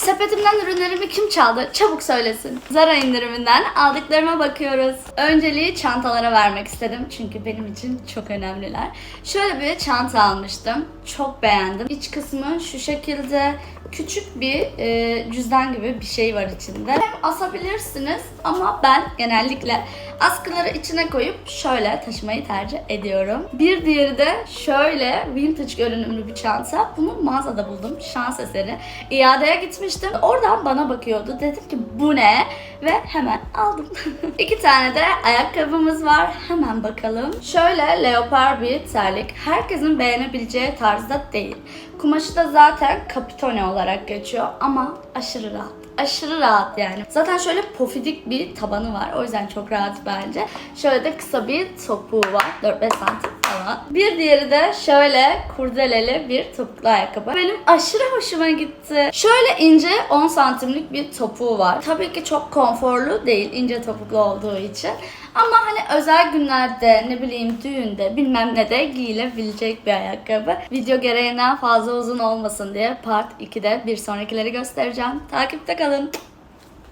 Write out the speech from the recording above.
Sepetimden ürünlerimi kim çaldı? Çabuk söylesin. Zara indiriminden aldıklarıma bakıyoruz. Önceliği çantalara vermek istedim çünkü benim için çok önemliler. Şöyle bir çanta almıştım. Çok beğendim. İç kısmı şu şekilde küçük bir e, cüzdan gibi bir şey var içinde. Hem asabilirsiniz ama ben genellikle askıları içine koyup şöyle taşımayı tercih ediyorum. Bir diğeri de şöyle vintage görünümlü bir çanta. Bunu mağazada buldum. Şans eseri. İadeye gitmiştim. Oradan bana bakıyordu. Dedim ki bu ne? Ve hemen aldım. İki tane de ayakkabımız var. Hemen bakalım. Şöyle leopar bir terlik. Herkesin beğenebileceği tarzda değil. Kumaşı da zaten kapitone olarak geçiyor ama aşırı rahat. Aşırı rahat yani. Zaten şöyle pofidik bir tabanı var. O yüzden çok rahat bence. Şöyle de kısa bir topuğu var. 4-5 santim falan. Bir diğeri de şöyle kurdeleli bir topuklu ayakkabı. Benim aşırı hoşuma gitti. Şöyle ince 10 santimlik bir topuğu var. Tabii ki çok konforlu değil ince topuklu olduğu için. Ama hani özel günlerde ne bileyim düğünde bilmem ne de giyilebilecek bir ayakkabı. Video gereğinden fazla uzun olmasın diye part 2'de bir sonrakileri göstereceğim. Takipte kalın.